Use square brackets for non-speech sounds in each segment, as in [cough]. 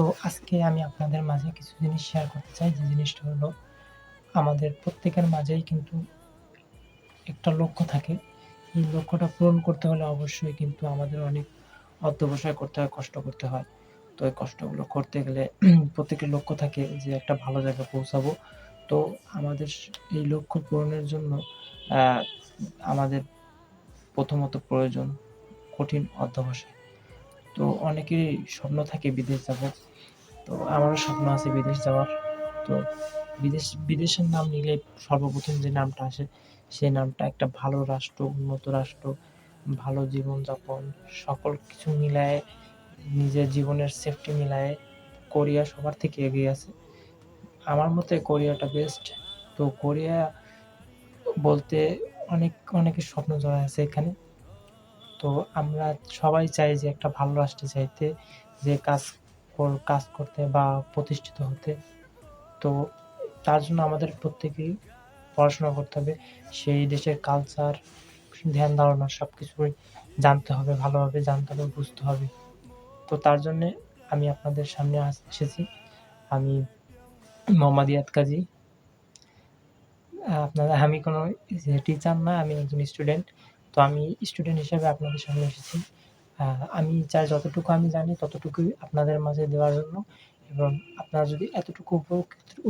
তো আজকে আমি আপনাদের মাঝে কিছু জিনিস শেয়ার করতে চাই। যে জিনিসটা হলো, আমাদের প্রত্যেকের মাঝেই কিন্তু একটা লক্ষ্য থাকে। এই লক্ষ্যটা পূরণ করতে হলে অবশ্যই কিন্তু আমাদের অনেক অধ্যবসায় করতে হয়, কষ্ট করতে হয়। তো এই কষ্টগুলো করতে গেলে [clears throat] প্রত্যেকের লক্ষ্য থাকে যে একটা ভালো জায়গায় পৌঁছাবো। তো আমাদের এই লক্ষ্য পূরণের জন্য আমাদের প্রথমত প্রয়োজন কঠিন অধ্যবসায়। তো অনেকেরই স্বপ্ন থাকে বিদেশ যাব তো আমারও স্বপ্ন আছে বিদেশ যাওয়ার। তো বিদেশ, বিদেশের নাম নিলে সর্বপ্রথম যে নামটা আসে সেই নামটা একটা ভালো রাষ্ট্র, উন্নত রাষ্ট্র, ভালো জীবনযাপন, সকল কিছু মিলায়ে, নিজের জীবনের সেফটি মিলায়ে কোরিয়া সবার থেকে এগিয়ে আছে। আমার মতে কোরিয়াটা বেস্ট তো কোরিয়া বলতে অনেক, অনেকের স্বপ্ন জড়া আছে এখানে। তো আমরা সবাই চাই যে একটা ভালো রাষ্ট্রে চাইতে যে কাজ কর- কাজ করতে বা প্রতিষ্ঠিত হতে। তো তার জন্য আমাদের প্রত্যেকেই পড়াশোনা করতে হবে। সেই দেশের কালচার ধ্যান ধারণা সব কিছুই জানতে হবে, ভালোভাবে জানতে হবে, বুঝতে হবে। তো তার জন্যে আমি আপনাদের সামনে এসেছি। আমি মোহাম্মদ ইয়াদ কাজী। আপনারা, আমি কোনো টিচার না, আমি একজন স্টুডেন্ট তো আমি স্টুডেন্ট হিসেবে আপনাদের সামনে এসেছি। আমি চাই যতটুকু আমি জানি ততটুকুই আপনাদের মাঝে দেওয়ার জন্য এবং আপনারা যদি এতটুকু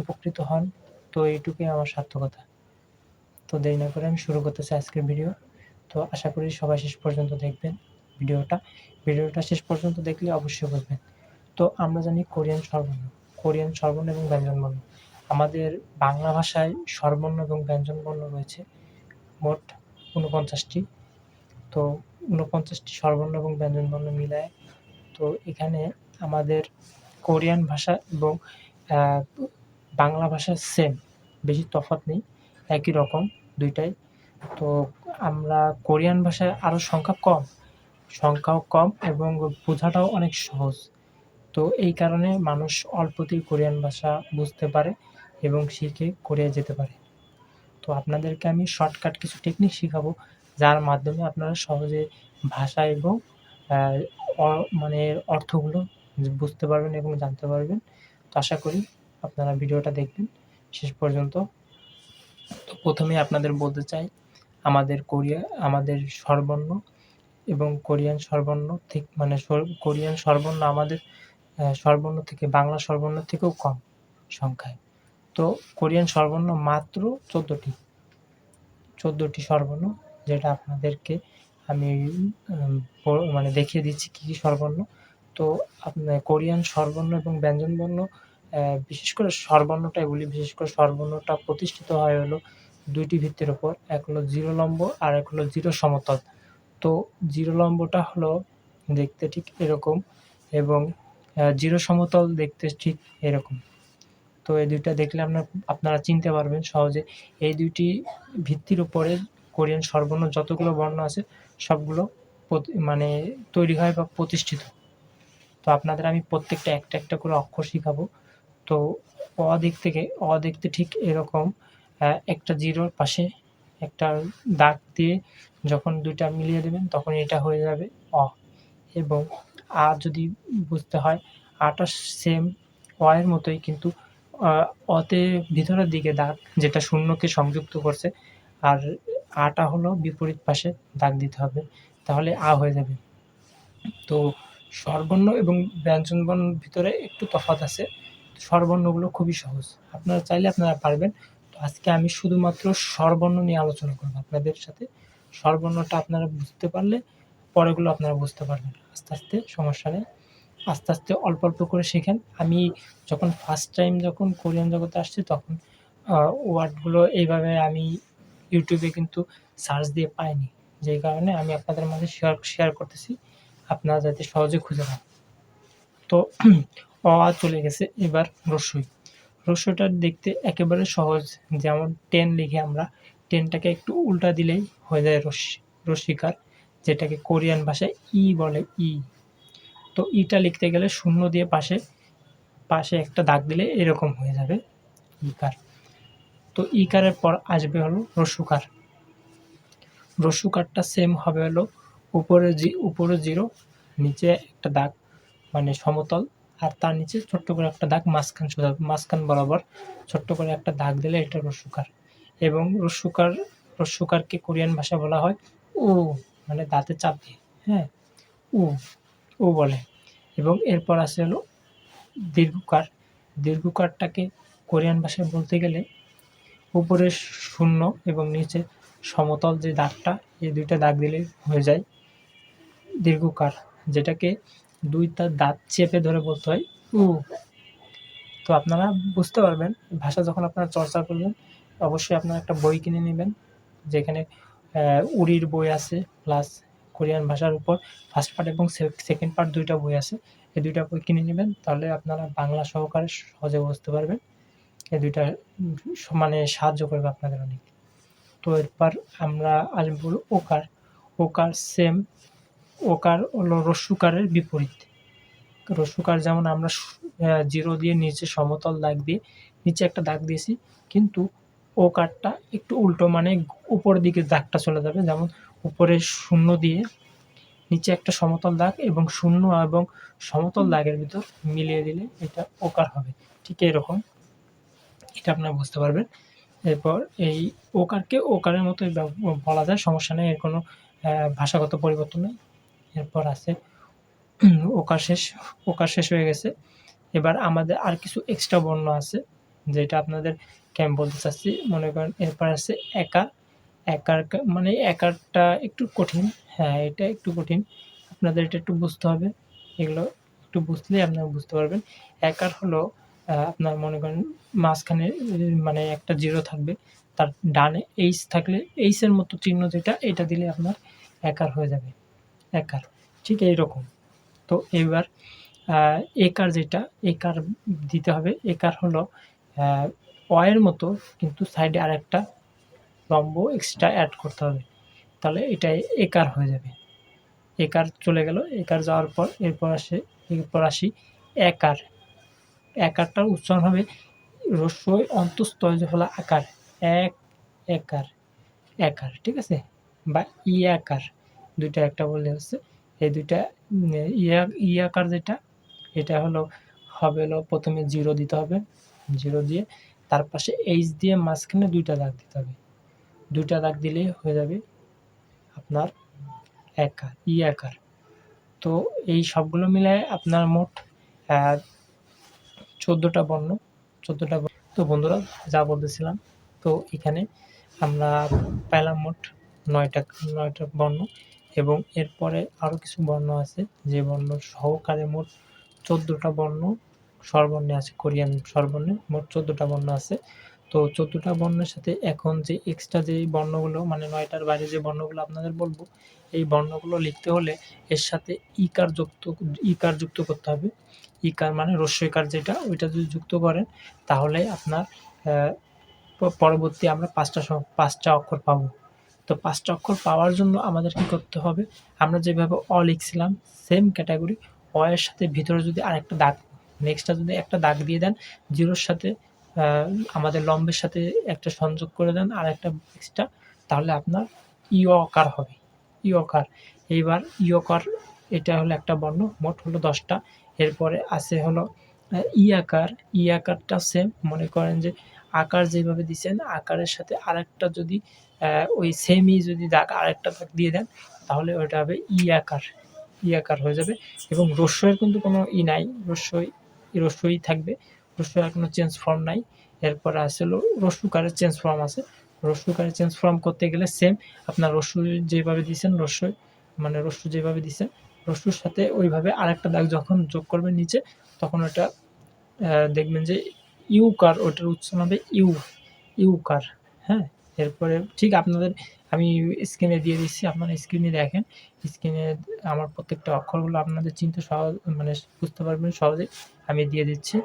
উপকৃত হন, তো এইটুকুই আমার সার্থকতা। তো দেরি না করে আমি শুরু করতেছি আজকের ভিডিও। তো আশা করি সবাই শেষ পর্যন্ত দেখবেন ভিডিওটা। ভিডিওটা শেষ পর্যন্ত দেখলে অবশ্যই বুঝবেন। তো আমরা জানি কোরিয়ান স্বরবর্ণ কোরিয়ান স্বরবর্ণ এবং ব্যঞ্জনবর্ণ আমাদের বাংলা ভাষায় স্বরবর্ণ এবং ব্যঞ্জনবর্ণ রয়েছে মোট ঊনপঞ্চাশটি। তো ঊনপঞ্চাশটি স্বরবর্ণ এবং ব্যঞ্জনবর্ণ মিলায়। তো এখানে আমাদের কোরিয়ান ভাষা এবং বাংলা ভাষা সেম বেশি তফাৎ নেই, একই রকম দুইটাই। তো আমরা কোরিয়ান ভাষায় আরও সংখ্যা কম, সংখ্যাও কম এবং বোঝাটাও অনেক সহজ। তো এই কারণে মানুষ অল্পতেই কোরিয়ান ভাষা বুঝতে পারে এবং শিখে কোরিয়া যেতে পারে। তো আপনাদেরকে আমি শর্টকাট কিছু টেকনিক শেখাবো। যার মাধ্যমে আপনারা সহজে ভাষা এবং মানে অর্থগুলো বুঝতে পারবেন এবং জানতে পারবেন। তো আশা করি আপনারা ভিডিওটা দেখবেন। শেষ পর্যন্ত তো প্রথমে আপনাদের বলতে চাই, আমাদের কোরিয়া, আমাদের সর্বর্ণ এবং কোরিয়ান সর্বর্ণ ঠিক মানে কোরিয়ান স্বরবর্ণ আমাদের সর্বর্ণ থেকে বাংলা সর্বর্ণ থেকেও কম সংখ্যায়। তো কোরিয়ান স্বরবর্ণ মাত্র চোদ্দোটি চোদ্দোটি স্বরবর্ণ যেটা আপনাদেরকে আমি মানে দেখিয়ে দিচ্ছি কী কী স্বরবর্ণ। তো আপনার কোরিয়ান স্বরবর্ণ এবং ব্যঞ্জনবর্ণ বিশেষ করে স্বরবর্ণটাই বলি বিশেষ করে স্বরবর্ণটা প্রতিষ্ঠিত হয় হলো দুইটি ভিত্তির ওপর। এক হলো জিরো লম্ব আর এক হলো জিরো সমতল। তো জিরো লম্বটা হলো দেখতে ঠিক এরকম এবং জিরো সমতল দেখতে ঠিক এরকম। তো এই দুইটা দেখলে আপনার, আপনারা চিনতে পারবেন সহজে। এই দুইটি ভিত্তির উপরে কোরিয়ান স্বরবর্ণ যতগুলো বর্ণ আছে, সবগুলো মানে তৈরি হয় বা প্রতিষ্ঠিত। তো আপনাদের আমি প্রত্যেকটা একটা একটা করে অক্ষর শিখাবো। তো অ দিক থেকে, অ দেখতে ঠিক এরকম একটা জিরোর পাশে একটা দাগ দিয়ে যখন দুইটা মিলিয়ে দেবেন, তখন এটা হয়ে যাবে অ। এবং আ যদি বুঝতে হয়, আটা সেম অ এর মতোই, কিন্তু অতে ভিতরের দিকে দাগ যেটা শূন্যকে সংযুক্ত করছে, আর আটা হলো বিপরীত পাশে দাগ দিতে হবে, তাহলে আ হয়ে যাবে। তো স্বরবর্ণ এবং ব্যঞ্জনবর্ণের ভিতরে একটু তফাৎ আছে। স্বরবর্ণগুলো খুবই সহজ। আপনারা চাইলে আপনারা পারবেন। তো আজকে আমি শুধুমাত্র স্বরবর্ণ নিয়ে আলোচনা করব আপনাদের সাথে। স্বরবর্ণটা আপনারা বুঝতে পারলে পরেগুলো আপনারা বুঝতে পারবেন। আস্তে আস্তে, সমস্যা নেই। আস্তে আস্তে, অল্প অল্প করে শেখেন। আমি যখন ফার্স্ট টাইম যখন কোরিয়ান জগতে আসছি, তখন ওয়ার্ডগুলো এইভাবে আমি ইউটিউবে কিন্তু সার্চ দিয়ে পাইনি। যেই কারণে আমি আপনাদের মাঝে শেয়ার শেয়ার করতেছি। আপনারা যাতে সহজে খুঁজে পান। তো [clears throat] অ চলে গেছে এবার রসই। রসইটা দেখতে একেবারে সহজ। যেমন টেন লিখে আমরা টেনটাকে একটু উল্টা দিলেই হয়ে যায় রশ্মি রশ্মিকার যেটাকে কোরিয়ান ভাষায় ই বলে ই। তো ইটা লিখতে গেলে শূন্য দিয়ে পাশে পাশে একটা দাগ দিলে এরকম হয়ে যাবে ইকার তো ইকারের পর আসবে হলো রসুকার। রসুকারটা সেম হবে হলো উপরে জি, উপরে জিরো, নিচে একটা দাগ মানে সমতল, আর তার নিচে ছোট্ট করে একটা দাগ মাঝখান সোজা মাঝখান বরাবর ছোট্ট করে একটা দাগ দিলে এটা রস্যুকার এবং রস্যুকার রস্যুকারকে কোরিয়ান ভাষায় বলা হয় ও মানে দাঁতে চাপ দিয়ে হ্যাঁ উ ও বলে। এবং এরপর আছে হলো দীর্ঘকার। দীর্ঘকারটাকে কোরিয়ান ভাষায় বলতে গেলে উপরে শূন্য এবং নিচে সমতল যে দাগটা, এই দুইটা দাগ দিলেই হয়ে যায় দীর্ঘকার, যেটাকে দুইটা দাঁত চেপে ধরে বলতে হয় উ। তো আপনারা বুঝতে পারবেন, ভাষা যখন আপনারা চর্চা করবেন, অবশ্যই আপনারা একটা বই কিনে নেবেন, যেখানে উড়ির বই আছে প্লাস কোরিয়ান ভাষার উপর ফার্স্ট পার্ট এবং সেকেন্ড পার্ট দুইটা বই আছে, এই দুইটা বই কিনে নেবেন, তাহলে আপনারা বাংলা সহকারে সহজে বুঝতে পারবেন। এই দুইটা উম, মানে সাহায্য করবে আপনাদের অনেক। তো এরপর আমরা আসব ওকার ওকার সেম ওকার হলো রস্যুকারের বিপরীত। রস্যুকার যেমন আমরা জিরো দিয়ে নিচে সমতল দাগ দিয়ে নিচে একটা দাগ দিয়েছি কিন্তু ও কারটা একটু উল্টো মানে উপর দিকে দাগটা চলে যাবে যেমন উপরে শূন্য দিয়ে নিচে একটা সমতল দাগ এবং শূন্য এবং সমতল দাগের ভিতর মিলিয়ে দিলে এটা ওকার হবে। ঠিক এরকম এটা আপনারা বুঝতে পারবেন। এরপর এই ওকারকে, ওকারের মতো বলা যায়, সমস্যা নেই, এর কোনো ভাষাগত পরিবর্তন নেই। এরপর আছে, ওকার শেষ ওকার শেষ হয়ে গেছে। এবার আমাদের আর কিছু এক্সট্রা বর্ণ আছে, যেটা আপনাদের আমি বলতে চাচ্ছি, মনে করেন এরপর আছে একা একার মানে একারটা একটু কঠিন হ্যাঁ এটা একটু কঠিন। আপনাদের এটা একটু বুঝতে হবে, এগুলো একটু বুঝলেই আপনারা বুঝতে পারবেন। একার হলো আপনার মনে করেন মাঝখানে মানে একটা জিরো থাকবে। তার ডানে এইচ থাকলে এইচের মতো চিহ্ন যেটা, এটা দিলে আপনার একার হয়ে যাবে। একার, ঠিক এইরকম। তো এবার একার যেটা, একার দিতে হবে। একার হলো অয়ের মতো, কিন্তু সাইডে আরেকটা লম্ব এক্সট্রা অ্যাড করতে হবে। তাহলে এটা একার হয়ে যাবে। একার চলে গেল। একার যাওয়ার পর, এরপর আসে, এরপর আসি একার। একারটার উচ্চারণ হবে রস্যই অন্তঃস্থ হলো আকার। এক, একার একার, ঠিক আছে? বা ই আকার। দুইটা একটা বললে হচ্ছে, এই দুইটা, ই আকার যেটা, এটা হলো, হবে হলো প্রথমে জিরো দিতে হবে, জিরো দিয়ে তার পাশে এইচ দিয়ে মাঝখানে দুইটা দাগ দিতে হবে। দুইটা দাগ দিলেই হয়ে যাবে আপনার একার, ই আকার। তো এই সবগুলো মিলায় আপনার মোট চোদ্দোটা বর্ণ, চোদ্দোটা তো বন্ধুরা, যা বলতেছিলাম, তো এখানে আমরা পেলাম মোট নয়টা নয়টা বর্ণ এবং এরপরে আরও কিছু বর্ণ আছে। যে বর্ণ সহকারে মোট চোদ্দটা বর্ণ, স্বরবর্ণে আছে, কোরিয়ান স্বরবর্ণে মোট চোদ্দোটা বর্ণ আছে। তো চোদ্দোটা বর্ণের সাথে এখন যে এক্সট্রা যে বর্ণগুলো মানে নয়টার বাইরে যে বর্ণগুলো আপনাদের বলব, এই বর্ণগুলো লিখতে হলে এর সাথে ইকার যুক্ত ইকার যুক্ত করতে হবে। ইকার মানে রস্যইকার যেটা, ওইটা যদি যুক্ত করেন, তাহলে আপনার পরবর্তী আমরা পাঁচটা পাঁচটা অক্ষর পাবো। তো পাঁচটা অক্ষর পাওয়ার জন্য আমাদের কি করতে হবে? আমরা যেভাবে অ লিখছিলাম সেম ক্যাটাগরি অ এর সাথে ভিতরে যদি আরেকটা দাগ নেক্সটটা যদি একটা দাগ দিয়ে দেন জিরোর সাথে আমাদের লম্বের সাথে একটা সংযোগ করে দেন আর একটা এক্সট্রা তাহলে আপনার ই অকার হবে। ই অকার এইবার ই অকার এটা হলো একটা বর্ণ, মোট হলো দশটা। এরপরে আছে হলো ই আকার। ই আকারটা সেম মনে করেন যে আকার যেভাবে দিচ্ছেন আকারের সাথে আরেকটা যদি ওই সেমই যদি দাগ আরেকটা দাগ দিয়ে দেন, তাহলে ওটা হবে ই আকার। ই আকার হয়ে যাবে। এবং রস্যের কিন্তু কোনো ই নাই। রস্যই রস্যই থাকবে। রস্যের আর কোনো চেঞ্জ ফর্ম নাই। এরপর আছে হলো রস্যুকারের চেঞ্জ ফর্ম আছে। রস্যুকারের চেঞ্জ ফর্ম করতে গেলে সেম আপনার রস্যু যেভাবে দিচ্ছেন রস্যই মানে রস্যু যেভাবে দিয়েছেন রস্যুর সাথে ওইভাবে আরেকটা দাগ যখন যোগ করবেন নিচে, তখন ওটা দেখবেন যে ইউকার ওটার উচ্চারণ হবে ইউ ইউকার হ্যাঁ? এরপরে ঠিক আপনাদের, আমি স্ক্রিনে দিয়ে দিচ্ছি, আপনারা স্ক্রিনে দেখেন। স্ক্রিনে আমার প্রত্যেকটা অক্ষরগুলো আপনাদের চিনতে সহজ মানে বুঝতে পারবেন সহজেই। আমি দিয়ে দিচ্ছি।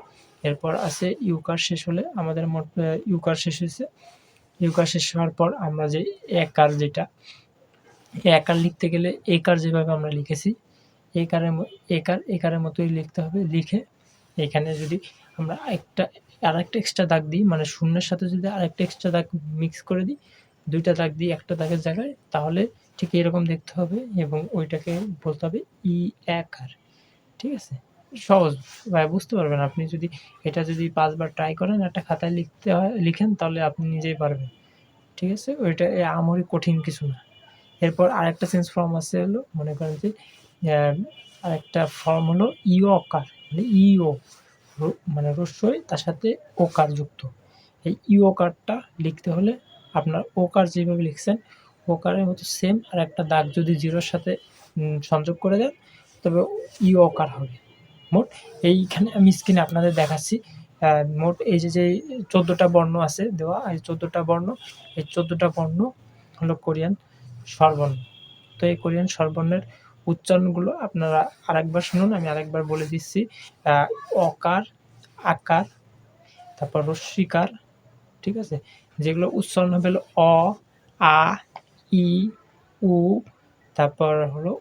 এরপর আছে ইউকার শেষ হলে আমাদের মোট ইউকার শেষ হয়েছে। ইউকার শেষ হওয়ার পর আমরা যে একার যেটা একার লিখতে গেলে একার যেভাবে আমরা লিখেছি একারের একার একারের মতোই লিখতে হবে। লিখে এখানে যদি আমরা একটা আর একটা এক্সট্রা দাগ দিই মানে শূন্যের সাথে যদি আরেকটা এক্সট্রা দাগ মিক্স করে দিই, দুইটা দাগ দিই একটা দাগের জায়গায়, তাহলে ঠিক এরকম দেখতে হবে এবং ওইটাকে বলতে হবে ই একার ঠিক আছে? সহজ। ভাই, বুঝতে পারবেন, আপনি যদি এটা যদি পাঁচবার ট্রাই করেন, একটা খাতায় লিখতে হয়, লিখেন, তাহলে আপনি নিজেই পারবেন। ঠিক আছে? ওইটা আমরই কঠিন কিছু না। এরপর আরেকটা চেঞ্জ ফর্ম আছে হলো, মনে করেন যে আরেকটা ফর্ম হলো ইও অকার মানে ইও মানে রস্যই তার সাথে ওকার যুক্ত। এই ইও কারটা লিখতে হলে আপনার ওকার যেভাবে লিখছেন, ওকারের মতো সেম আর একটা দাগ যদি জিরোর সাথে সংযোগ করে দেন, তবে ইও কার হবে। মোট এইখানে আমি স্ক্রিনে আপনাদের দেখাচ্ছি। মোট এই যে যে চোদ্দোটা বর্ণ আছে দেওয়া, এই চোদ্দোটা বর্ণ, এই চোদ্দোটা বর্ণ হলো কোরিয়ান স্বরবর্ণ। তো এই কোরিয়ান স্বরবর্ণের উচ্চারণগুলো আপনারা আরেকবার শুনুন, আমি আরেকবার বলে দিচ্ছি। অকার, আকার, তারপর রস্বীকার ঠিক আছে? যেগুলো উচ্চারণ হবে অ, আ, ই, উ, তারপর হলো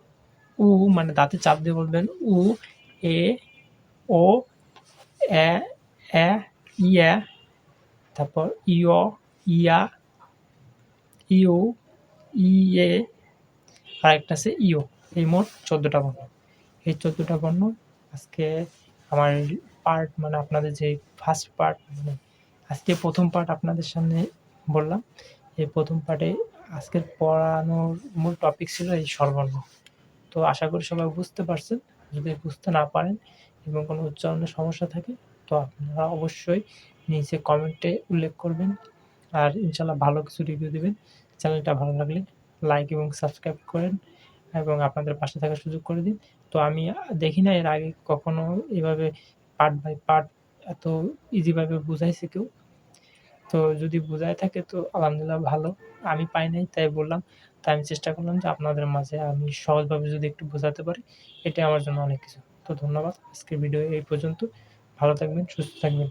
উ মানে দাঁতে চাপ দিয়ে বলবেন উ এ ও এ এ ইয়া তারপর ইয় ইয়া ইউ ইয়ে আর একটা আছে ইও এই মোট চোদ্দোটা বর্ণ। এই চোদ্দোটা বর্ণ আজকে আমার পার্ট মানে আপনাদের যে ফার্স্ট পার্ট মানে আজকে প্রথম পার্ট আপনাদের সামনে বললাম। এই প্রথম পার্টে আজকের পড়ানোর মূল টপিক ছিল এই স্বরবর্ণ। তো আশা করি সবাই বুঝতে পারছেন। যদি বুঝতে না পারেন এবং কোনো উচ্চারণের সমস্যা থাকে, তো আপনারা অবশ্যই নিচে কমেন্টে উল্লেখ করবেন। আর ইনশাল্লাহ ভালো কিছু রিভিউ দেবেন। চ্যানেলটা ভালো লাগলে লাইক এবং সাবস্ক্রাইব করেন এবং আপনাদের পাশে থাকার সুযোগ করে দিন। তো আমি দেখি না এর আগে কখনো এভাবে পার্ট বাই পার্ট এত ইজিভাবে বুঝাইছে কেউ। তো যদি বোঝায় থাকে তো আলহামদুলিল্লাহ ভালো। আমি পাই নাই, তাই বললাম। তাই আমি চেষ্টা করলাম যে আপনাদের মাঝে আমি সহজভাবে যদি একটু বোঝাতে পারি, এটাই আমার জন্য অনেক কিছু। তো ধন্যবাদ। আজকের ভিডিও এই পর্যন্ত। ভালো থাকবেন, সুস্থ থাকবেন।